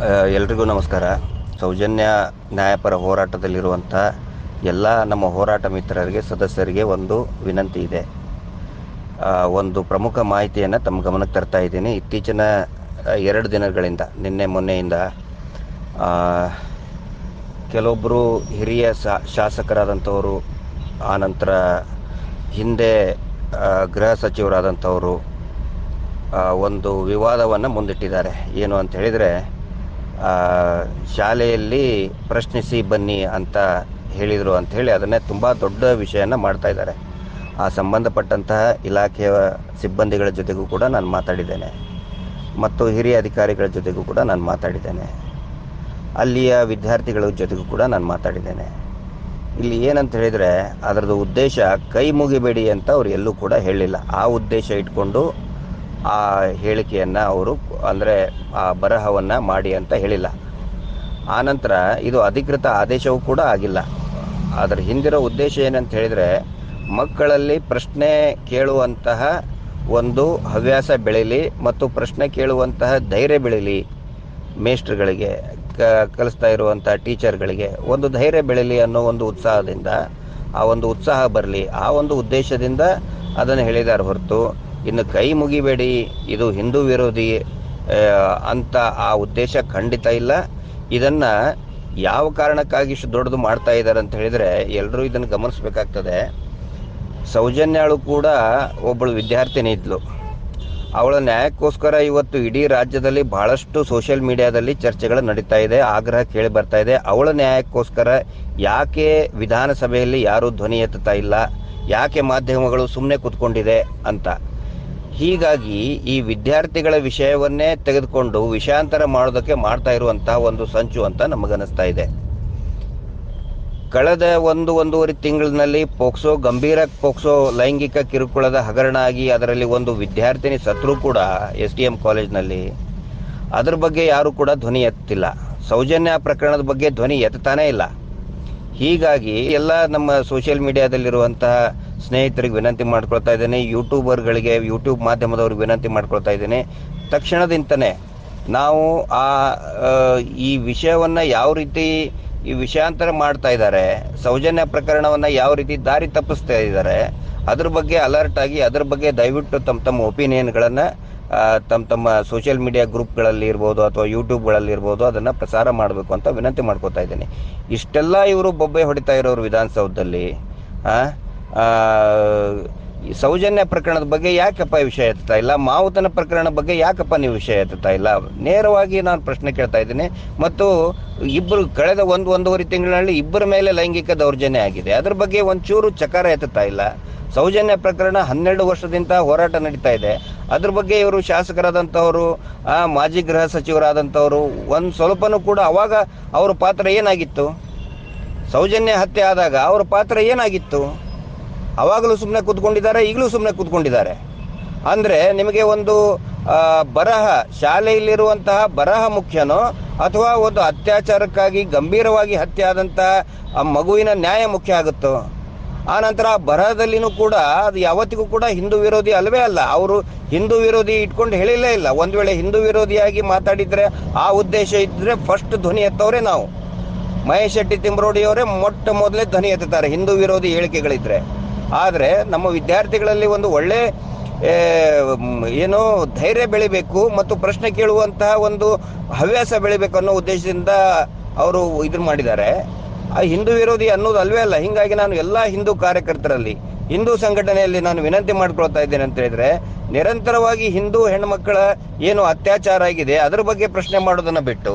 ಆ, ಎಲ್ರಿಗೂ ನಮಸ್ಕಾರ. ಸೌಜನ್ಯ ನ್ಯಾಯಪರ ಹೋರಾಟದಲ್ಲಿರುವಂಥ ಎಲ್ಲ ನಮ್ಮ ಹೋರಾಟ ಮಿತ್ರರಿಗೆ ಸದಸ್ಯರಿಗೆ ಒಂದು ವಿನಂತಿ ಇದೆ. ಒಂದು ಪ್ರಮುಖ ಮಾಹಿತಿಯನ್ನು ತಮ್ಮ ಗಮನಕ್ಕೆ ತರ್ತಾ ಇದ್ದೀನಿ. ಇತ್ತೀಚಿನ ಎರಡು ದಿನಗಳಿಂದ ನಿನ್ನೆ ಮೊನ್ನೆಯಿಂದ ಕೆಲವೊಬ್ಬರು ಹಿರಿಯ ಶಾಸಕರಾದಂಥವರು ಆನಂತರ ಹಿಂದೆ ಗೃಹ ಸಚಿವರಾದಂಥವರು ಒಂದು ವಿವಾದವನ್ನು ಮುಂದಿಟ್ಟಿದ್ದಾರೆ. ಏನು ಅಂತ ಹೇಳಿದರೆ ಶಾಲೆಯಲ್ಲಿ ಪ್ರಶ್ನಿಸಿ ಬನ್ನಿ ಅಂತ ಹೇಳಿದರು ಅಂತ ಹೇಳಿ ಅದನ್ನೇ ತುಂಬ ದೊಡ್ಡ ವಿಷಯನ ಮಾಡ್ತಾ ಇದ್ದಾರೆ. ಆ ಸಂಬಂಧಪಟ್ಟಂತಹ ಇಲಾಖೆಯ ಸಿಬ್ಬಂದಿಗಳ ಜೊತೆಗೂ ಕೂಡ ನಾನು ಮಾತಾಡಿದ್ದೇನೆ. ಮತ್ತು ಹಿರಿಯ ಅಧಿಕಾರಿಗಳ ಜೊತೆಗೂ ಕೂಡ ನಾನು ಮಾತಾಡಿದ್ದೇನೆ. ಅಲ್ಲಿಯ ವಿದ್ಯಾರ್ಥಿಗಳ ಜೊತೆಗೂ ಕೂಡ ನಾನು ಮಾತಾಡಿದ್ದೇನೆ. ಇಲ್ಲಿ ಏನಂತ ಹೇಳಿದರೆ, ಅದರದ್ದು ಉದ್ದೇಶ ಕೈ ಮುಗಿಬೇಡಿ ಅಂತ ಅವ್ರು ಎಲ್ಲೂ ಕೂಡ ಹೇಳಿಲ್ಲ. ಆ ಉದ್ದೇಶ ಇಟ್ಕೊಂಡು ಆ ಹೇಳಿಕೆಯನ್ನು ಅವರು ಅಂದರೆ ಆ ಬರಹವನ್ನು ಮಾಡಿ ಅಂತ ಹೇಳಿಲ್ಲ. ಆನಂತರ ಇದು ಅಧಿಕೃತ ಆದೇಶವೂ ಕೂಡ ಆಗಿಲ್ಲ. ಅದರ ಹಿಂದಿರೋ ಉದ್ದೇಶ ಏನಂತ ಹೇಳಿದರೆ ಮಕ್ಕಳಲ್ಲಿ ಪ್ರಶ್ನೆ ಕೇಳುವಂತಹ ಒಂದು ಹವ್ಯಾಸ ಬೆಳೀಲಿ ಮತ್ತು ಪ್ರಶ್ನೆ ಕೇಳುವಂತಹ ಧೈರ್ಯ ಬೆಳೀಲಿ. ಮೇಸ್ಟ್ರುಗಳಿಗೆ ಕ, ಕಲಿಸ್ತಾ ಇರುವಂಥ ಟೀಚರ್ಗಳಿಗೆ ಒಂದು ಧೈರ್ಯ ಬೆಳೀಲಿ ಅನ್ನೋ ಒಂದು ಉತ್ಸಾಹದಿಂದ, ಆ ಒಂದು ಉತ್ಸಾಹ ಬರಲಿ. ಆ ಒಂದು ಉದ್ದೇಶದಿಂದ ಅದನ್ನು ಹೇಳಿದ್ದಾರೆ ಹೊರತು ಇನ್ನು ಕೈ ಮುಗಿಬೇಡಿ, ಇದು ಹಿಂದೂ ವಿರೋಧಿ ಅಂತ ಆ ಉದ್ದೇಶ ಖಂಡಿತ ಇಲ್ಲ. ಇದನ್ನು ಯಾವ ಕಾರಣಕ್ಕಾಗಿ ಇಷ್ಟು ದೊಡ್ಡದು ಮಾಡ್ತಾ ಇದ್ದಾರೆ ಅಂತ ಹೇಳಿದರೆ ಎಲ್ಲರೂ ಇದನ್ನು ಗಮನಿಸಬೇಕಾಗ್ತದೆ. ಸೌಜನ್ಯಾಳು ಕೂಡ ಒಬ್ಬಳು ವಿದ್ಯಾರ್ಥಿನಿ ಇದ್ಲು. ಅವಳ ನ್ಯಾಯಕ್ಕೋಸ್ಕರ ಇವತ್ತು ಇಡೀ ರಾಜ್ಯದಲ್ಲಿ ಬಹಳಷ್ಟು ಸೋಷಿಯಲ್ ಮೀಡಿಯಾದಲ್ಲಿ ಚರ್ಚೆಗಳು ನಡೀತಾ ಇದೆ, ಆಗ್ರಹ ಕೇಳಿ ಬರ್ತಾ ಇದೆ. ಅವಳ ನ್ಯಾಯಕ್ಕೋಸ್ಕರ ಯಾಕೆ ವಿಧಾನಸಭೆಯಲ್ಲಿ ಯಾರೂ ಧ್ವನಿ ಎತ್ತುತ್ತಾ ಇಲ್ಲ, ಯಾಕೆ ಮಾಧ್ಯಮಗಳು ಸುಮ್ಮನೆ ಕೂತ್ಕೊಂಡಿದೆ ಅಂತ. ಹೀಗಾಗಿ ಈ ವಿದ್ಯಾರ್ಥಿಗಳ ವಿಷಯವನ್ನೇ ತೆಗೆದುಕೊಂಡು ವಿಷಯಾಂತರ ಮಾಡೋದಕ್ಕೆ ಮಾಡ್ತಾ ಇರುವಂತಹ ಒಂದು ಸಂಚು ಅಂತ ನಮಗನಿಸ್ತಾ ಇದೆ. ಕಳೆದ ಒಂದು ಒಂದೂವರೆ ತಿಂಗಳಿನಲ್ಲಿ ಪೋಕ್ಸೋ ಗಂಭೀರ ಪೋಕ್ಸೋ ಲೈಂಗಿಕ ಕಿರುಕುಳದ ಹಗರಣ ಆಗಿ ಅದರಲ್ಲಿ ಒಂದು ವಿದ್ಯಾರ್ಥಿನಿ ಸತ್ರು ಕೂಡ ಎಸ್ ಡಿ ಎಂ ಕಾಲೇಜ್ನಲ್ಲಿ. ಅದರ ಬಗ್ಗೆ ಯಾರೂ ಕೂಡ ಧ್ವನಿ ಎತ್ತಿಲ್ಲ. ಸೌಜನ್ಯ ಪ್ರಕರಣದ ಬಗ್ಗೆ ಧ್ವನಿ ಎತ್ತಾನೇ ಇಲ್ಲ. ಹೀಗಾಗಿ ಎಲ್ಲ ನಮ್ಮ ಸೋಷಿಯಲ್ ಮೀಡಿಯಾದಲ್ಲಿರುವಂತಹ ಸ್ನೇಹಿತರಿಗೆ ವಿನಂತಿ ಮಾಡ್ಕೊಳ್ತಾ ಇದ್ದೇನೆ. ಯೂಟ್ಯೂಬರ್ಗಳಿಗೆ ಯೂಟ್ಯೂಬ್ ಮಾಧ್ಯಮದವ್ರಿಗೆ ವಿನಂತಿ ಮಾಡ್ಕೊಳ್ತಾ ಇದ್ದೇನೆ. ತಕ್ಷಣದಿಂದನೇ ನಾವು ಆ ಈ ವಿಷಯವನ್ನು ಯಾವ ರೀತಿ ಈ ವಿಷಯಾಂತರ ಮಾಡ್ತಾ ಇದ್ದಾರೆ, ಸೌಜನ್ಯ ಪ್ರಕರಣವನ್ನು ಯಾವ ರೀತಿ ದಾರಿ ತಪ್ಪಿಸ್ತಾ ಇದ್ದಾರೆ, ಅದ್ರ ಬಗ್ಗೆ ಅಲರ್ಟ್ ಆಗಿ, ಅದ್ರ ಬಗ್ಗೆ ದಯವಿಟ್ಟು ತಮ್ಮ ತಮ್ಮ ಒಪಿನಿಯನ್ಗಳನ್ನು ತಮ್ಮ ತಮ್ಮ ಸೋಷಿಯಲ್ ಮೀಡಿಯಾ ಗ್ರೂಪ್ಗಳಲ್ಲಿ ಇರ್ಬೋದು ಅಥವಾ ಯೂಟ್ಯೂಬ್ಗಳಲ್ಲಿ ಇರ್ಬೋದು ಅದನ್ನು ಪ್ರಸಾರ ಮಾಡಬೇಕು ಅಂತ ವಿನಂತಿ ಮಾಡ್ಕೋತಾ ಇದ್ದೀನಿ. ಇಷ್ಟೆಲ್ಲ ಇವರು ಬೊಬ್ಬೆ ಹೊಡಿತಾ ಇರೋರು ವಿಧಾನಸೌಧದಲ್ಲಿ ಸೌಜನ್ಯ ಪ್ರಕರಣದ ಬಗ್ಗೆ ಯಾಕಪ್ಪ ವಿಷಯ ಎತ್ತಾ ಇಲ್ಲ? ಮಾವುತನ ಪ್ರಕರಣ ಬಗ್ಗೆ ಯಾಕಪ್ಪ ನೀವು ವಿಷಯ ಎತ್ತಾ ಇಲ್ಲ? ನೇರವಾಗಿ ನಾನು ಪ್ರಶ್ನೆ ಕೇಳ್ತಾ ಇದ್ದೀನಿ. ಮತ್ತು ಇಬ್ಬರು ಕಳೆದ ಒಂದು, ಒಂದೂವರೆ ತಿಂಗಳಲ್ಲಿ ಇಬ್ಬರ ಮೇಲೆ ಲೈಂಗಿಕ ದೌರ್ಜನ್ಯ ಆಗಿದೆ. ಅದ್ರ ಬಗ್ಗೆ ಒಂಚೂರು ಚಕಾರ ಎತ್ತಾ ಇಲ್ಲ. ಸೌಜನ್ಯ ಪ್ರಕರಣ ಹನ್ನೆರಡು ವರ್ಷದಿಂದ ಹೋರಾಟ ನಡೀತಾ ಇದೆ. ಅದ್ರ ಬಗ್ಗೆ ಇವರು ಶಾಸಕರಾದಂಥವರು ಮಾಜಿ ಗೃಹ ಸಚಿವರಾದಂಥವರು ಒಂದು ಸ್ವಲ್ಪನೂ ಕೂಡ ಅವಾಗ ಅವರ ಪಾತ್ರ ಏನಾಗಿತ್ತು? ಸೌಜನ್ಯ ಹತ್ಯೆ ಆದಾಗ ಅವರ ಪಾತ್ರ ಏನಾಗಿತ್ತು? ಅವಾಗಲೂ ಸುಮ್ಮನೆ ಕೂತ್ಕೊಂಡಿದ್ದಾರೆ, ಈಗಲೂ ಸುಮ್ಮನೆ ಕೂತ್ಕೊಂಡಿದ್ದಾರೆ. ಅಂದರೆ ನಿಮಗೆ ಒಂದು ಬರಹ, ಶಾಲೆಯಲ್ಲಿರುವಂತಹ ಬರಹ ಮುಖ್ಯನೋ, ಅಥವಾ ಒಂದು ಅತ್ಯಾಚಾರಕ್ಕಾಗಿ ಗಂಭೀರವಾಗಿ ಹತ್ಯೆ ಆದಂತಹ ಆ ಮಗುವಿನ ನ್ಯಾಯ ಮುಖ್ಯ ಆಗುತ್ತೋ? ಆನಂತರ ನಂತರ ಬರಹದಲ್ಲಿನೂ ಕೂಡ, ಅದು ಯಾವತ್ತಿಗೂ ಕೂಡ ಹಿಂದೂ ವಿರೋಧಿ ಅಲ್ಲವೇ ಅಲ್ಲ. ಅವರು ಹಿಂದೂ ವಿರೋಧಿ ಇಟ್ಕೊಂಡು ಹೇಳಿಲ್ಲೇ ಇಲ್ಲ. ಒಂದು ವೇಳೆ ಹಿಂದೂ ವಿರೋಧಿಯಾಗಿ ಮಾತಾಡಿದ್ರೆ, ಆ ಉದ್ದೇಶ ಇದ್ದರೆ ಫಸ್ಟ್ ಧ್ವನಿ ಎತ್ತವ್ರೆ ನಾವು. ಮಹೇಶ್ ಶೆಟ್ಟಿ ತಿಂಬ್ರೋಡಿಯವರೇ ಮೊಟ್ಟ ಮೊದಲೇ ಧ್ವನಿ ಎತ್ತುತ್ತಾರೆ, ಹಿಂದೂ ವಿರೋಧಿ ಹೇಳಿಕೆಗಳಿದ್ರೆ. ಆದರೆ ನಮ್ಮ ವಿದ್ಯಾರ್ಥಿಗಳಲ್ಲಿ ಒಂದು ಒಳ್ಳೆ ಏನು ಧೈರ್ಯ ಬೆಳಿಬೇಕು ಮತ್ತು ಪ್ರಶ್ನೆ ಕೇಳುವಂತಹ ಒಂದು ಹವ್ಯಾಸ ಬೆಳಿಬೇಕು ಅನ್ನೋ ಉದ್ದೇಶದಿಂದ ಅವರು ಇದನ್ನ ಮಾಡಿದ್ದಾರೆ. ಆ ಹಿಂದೂ ವಿರೋಧಿ ಅನ್ನೋದು ಅಲ್ವೇ ಅಲ್ಲ. ಹಿಂಗಾಗಿ ನಾನು ಎಲ್ಲ ಹಿಂದೂ ಕಾರ್ಯಕರ್ತರಲ್ಲಿ ಹಿಂದೂ ಸಂಘಟನೆಯಲ್ಲಿ ನಾನು ವಿನಂತಿ ಮಾಡ್ಕೊಳ್ತಾ ಇದ್ದೇನೆ ಅಂತ ಹೇಳಿದ್ರೆ ನಿರಂತರವಾಗಿ ಹಿಂದೂ ಹೆಣ್ಮಕ್ಕಳ ಏನು ಅತ್ಯಾಚಾರ ಆಗಿದೆ ಅದರ ಬಗ್ಗೆ ಪ್ರಶ್ನೆ ಮಾಡೋದನ್ನ ಬಿಟ್ಟು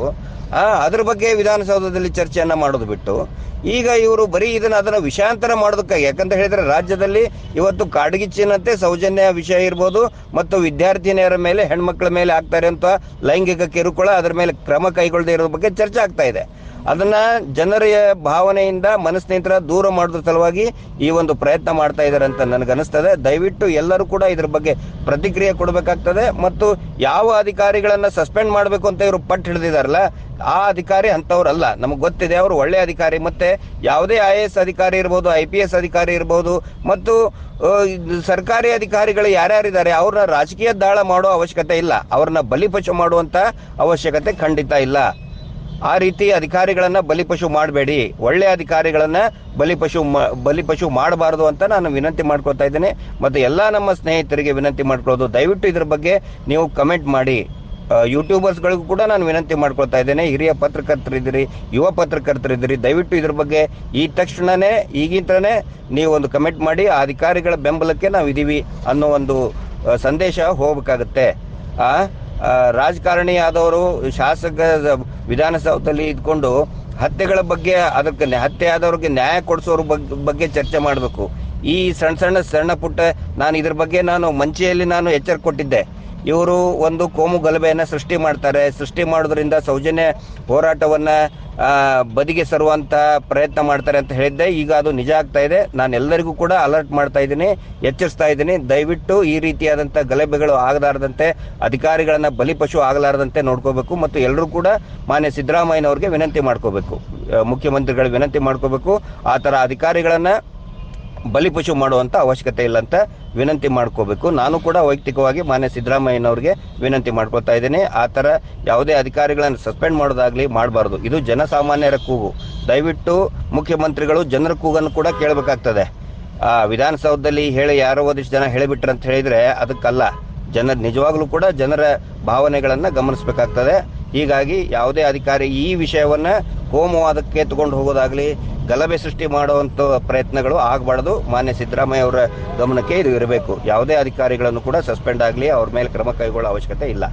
ಆ, ಅದ್ರ ಬಗ್ಗೆ ವಿಧಾನಸೌಧದಲ್ಲಿ ಚರ್ಚೆಯನ್ನ ಮಾಡೋದು ಬಿಟ್ಟು ಈಗ ಇವರು ಬರೀ ಇದನ್ನ ಅದನ್ನ ವಿಷಾಂತರ ಮಾಡೋದಕ್ಕಾಗಿ ಯಾಕಂತ ಹೇಳಿದ್ರೆ ರಾಜ್ಯದಲ್ಲಿ ಇವತ್ತು ಕಾಡ್ಗಿಚ್ಚಿನಂತೆ ಸೌಜನ್ಯ ವಿಷಯ ಇರ್ಬೋದು ಮತ್ತು ವಿದ್ಯಾರ್ಥಿನಿಯರ ಮೇಲೆ ಹೆಣ್ಮಕ್ಳ ಮೇಲೆ ಆಗ್ತಾ ಅಂತ ಲೈಂಗಿಕ ಕಿರುಕುಳ ಅದರ ಮೇಲೆ ಕ್ರಮ ಕೈಗೊಳ್ಳದೆ ಇರೋದ್ರ ಬಗ್ಗೆ ಚರ್ಚೆ ಆಗ್ತಾ ಇದೆ. ಅದನ್ನ ಜನರ ಭಾವನೆಯಿಂದ ಮನಸ್ಸಿನಿಂದ ದೂರ ಮಾಡೋದ್ರ ಸಲುವಾಗಿ ಈ ಒಂದು ಪ್ರಯತ್ನ ಮಾಡ್ತಾ ಇದ್ದಾರೆ ಅಂತ ನನಗನ್ನಿಸ್ತದೆ. ದಯವಿಟ್ಟು ಎಲ್ಲರೂ ಕೂಡ ಇದ್ರ ಬಗ್ಗೆ ಪ್ರತಿಕ್ರಿಯೆ ಕೊಡಬೇಕಾಗ್ತದೆ ಮತ್ತು ಯಾವ ಅಧಿಕಾರಿಗಳನ್ನ ಸಸ್ಪೆಂಡ್ ಮಾಡಬೇಕು ಅಂತ ಇವರು ಪಟ್ಟು ಹಿಡಿದಿದಾರಲ್ಲ, ಆ ಅಧಿಕಾರಿ ಅಂತವ್ರಲ್ಲ ನಮಗೆ ಗೊತ್ತಿದೆ ಅವರು ಒಳ್ಳೆ ಅಧಿಕಾರಿ, ಮತ್ತೆ ಯಾವುದೇ ಐ ಎಸ್ ಅಧಿಕಾರಿ ಇರ್ಬೋದು, ಐ ಪಿ ಎಸ್ ಅಧಿಕಾರಿ ಇರ್ಬೋದು, ಮತ್ತು ಸರ್ಕಾರಿ ಅಧಿಕಾರಿಗಳು ಯಾರ್ಯಾರಿದ್ದಾರೆ, ಅವ್ರನ್ನ ರಾಜಕೀಯ ದಾಳ ಮಾಡೋ ಅವಶ್ಯಕತೆ ಇಲ್ಲ. ಅವ್ರನ್ನ ಬಲಿಪಶು ಮಾಡುವಂತ ಅವಶ್ಯಕತೆ ಖಂಡಿತ ಇಲ್ಲ. ಆ ರೀತಿ ಅಧಿಕಾರಿಗಳನ್ನ ಬಲಿಪಶು ಮಾಡಬೇಡಿ. ಒಳ್ಳೆ ಅಧಿಕಾರಿಗಳನ್ನ ಬಲಿಪಶು ಬಲಿಪಶು ಮಾಡಬಾರದು ಅಂತ ನಾನು ವಿನಂತಿ ಮಾಡ್ಕೊತಾ ಇದ್ದೇನೆ. ಮತ್ತು ಎಲ್ಲ ನಮ್ಮ ಸ್ನೇಹಿತರಿಗೆ ವಿನಂತಿ ಮಾಡ್ಕೊಳ್ಳೋದು ದಯವಿಟ್ಟು ಇದ್ರ ಬಗ್ಗೆ ನೀವು ಕಮೆಂಟ್ ಮಾಡಿ. ಯೂಟ್ಯೂಬರ್ಸ್ಗಳಿಗೂ ಕೂಡ ನಾನು ವಿನಂತಿ ಮಾಡ್ಕೊಳ್ತಾ ಇದ್ದೇನೆ. ಹಿರಿಯ ಪತ್ರಕರ್ತರಿದ್ದೀರಿ ಯುವ ಪತ್ರಕರ್ತರಿದ್ದೀರಿ ದಯವಿಟ್ಟು ಇದ್ರ ಬಗ್ಗೆ ಈ ತಕ್ಷಣನೇ ಈಗಿಂತನೇ ನೀವು ಒಂದು ಕಮೆಂಟ್ ಮಾಡಿ ಆ ಅಧಿಕಾರಿಗಳ ಬೆಂಬಲಕ್ಕೆ ನಾವು ಇದೀವಿ ಅನ್ನೋ ಒಂದು ಸಂದೇಶ ಹೋಗ್ಬೇಕಾಗತ್ತೆ. ಆ, ರಾಜಕಾರಣಿ ಆದವರು ಶಾಸಕ ವಿಧಾನಸೌಧದಲ್ಲಿ ಇದ್ಕೊಂಡು ಹತ್ಯೆಗಳ ಬಗ್ಗೆ ಅದಕ್ಕೆ ಹತ್ಯೆ ಆದವ್ರಿಗೆ ನ್ಯಾಯ ಕೊಡಿಸೋರ ಬಗ್ಗೆ ಬಗ್ಗೆ ಚರ್ಚೆ ಮಾಡಬೇಕು. ಈ ಸಣ್ಣ ಸಣ್ಣ ಸಣ್ಣ ಪುಟ್ಟ ನಾನು ಇದ್ರ ಬಗ್ಗೆ ನಾನು ಮಂಚೆಯಲ್ಲಿ ನಾನು ಎಚ್ಚರ ಕೊಟ್ಟಿದ್ದೆ. ಇವರು ಒಂದು ಕೋಮು ಗಲಭೆಯನ್ನು ಸೃಷ್ಟಿ ಮಾಡ್ತಾರೆ. ಸೃಷ್ಟಿ ಮಾಡೋದ್ರಿಂದ ಸೌಜನ್ಯ ಹೋರಾಟವನ್ನು ಬದಿಗೆ ಸರುವಂತ ಪ್ರಯತ್ನ ಮಾಡ್ತಾರೆ ಅಂತ ಹೇಳಿದ್ದೆ. ಈಗ ಅದು ನಿಜ ಆಗ್ತಾ ಇದೆ. ನಾನು ಎಲ್ಲರಿಗೂ ಕೂಡ ಅಲರ್ಟ್ ಮಾಡ್ತಾ ಇದ್ದೀನಿ, ಎಚ್ಚರಿಸ್ತಾ ಇದ್ದೀನಿ. ದಯವಿಟ್ಟು ಈ ರೀತಿಯಾದಂಥ ಗಲಭೆಗಳು ಆಗಲಾರದಂತೆ, ಅಧಿಕಾರಿಗಳನ್ನು ಬಲಿಪಶು ಆಗಲಾರದಂತೆ ನೋಡ್ಕೋಬೇಕು ಮತ್ತು ಎಲ್ಲರೂ ಕೂಡ ಮಾನ್ಯ ಸಿದ್ದರಾಮಯ್ಯನವ್ರಿಗೆ ವಿನಂತಿ ಮಾಡ್ಕೋಬೇಕು. ಮುಖ್ಯಮಂತ್ರಿಗಳು ವಿನಂತಿ ಮಾಡ್ಕೋಬೇಕು. ಆ ಥರ ಅಧಿಕಾರಿಗಳನ್ನು ಬಲಿಪಶು ಮಾಡುವಂಥ ಅವಶ್ಯಕತೆ ಇಲ್ಲ ಅಂತ ವಿನಂತಿ ಮಾಡ್ಕೋಬೇಕು. ನಾನು ಕೂಡ ವೈಯಕ್ತಿಕವಾಗಿ ಮಾನ್ಯ ಸಿದ್ದರಾಮಯ್ಯನವ್ರಿಗೆ ವಿನಂತಿ ಮಾಡ್ಕೊತಾ ಇದ್ದೀನಿ. ಆ ಥರ ಯಾವುದೇ ಅಧಿಕಾರಿಗಳನ್ನು ಸಸ್ಪೆಂಡ್ ಮಾಡೋದಾಗ್ಲಿ ಮಾಡಬಾರ್ದು. ಇದು ಜನಸಾಮಾನ್ಯರ ಕೂಗು. ದಯವಿಟ್ಟು ಮುಖ್ಯಮಂತ್ರಿಗಳು ಜನರ ಕೂಗನ್ನು ಕೂಡ ಕೇಳಬೇಕಾಗ್ತದೆ. ಆ, ವಿಧಾನಸೌಧದಲ್ಲಿ ಹೇಳಿ ಯಾರೋ ಒಂದಿಷ್ಟು ಜನ ಹೇಳಿಬಿಟ್ರು ಅಂತ ಹೇಳಿದರೆ ಅದಕ್ಕಲ್ಲ. ಜನ ನಿಜವಾಗ್ಲೂ ಕೂಡ ಜನರ ಭಾವನೆಗಳನ್ನು ಗಮನಿಸಬೇಕಾಗ್ತದೆ. ಹೀಗಾಗಿ ಯಾವುದೇ ಅಧಿಕಾರಿ ಈ ವಿಷಯವನ್ನ ಕೋಮುವಾದಕ್ಕೆ ತಗೊಂಡು ಹೋಗೋದಾಗಲಿ ಗಲಭೆ ಸೃಷ್ಟಿ ಮಾಡುವಂಥ ಪ್ರಯತ್ನಗಳು ಆಗಬಾರ್ದು. ಮಾನ್ಯ ಸಿದ್ದರಾಮಯ್ಯ ಅವರ ಗಮನಕ್ಕೆ ಇದು ಇರಬೇಕು. ಯಾವುದೇ ಅಧಿಕಾರಿಗಳನ್ನು ಕೂಡ ಸಸ್ಪೆಂಡ್ ಆಗಲಿ, ಅವ್ರ ಮೇಲೆ ಕ್ರಮ ಕೈಗೊಳ್ಳೋ ಅವಶ್ಯಕತೆ ಇಲ್ಲ.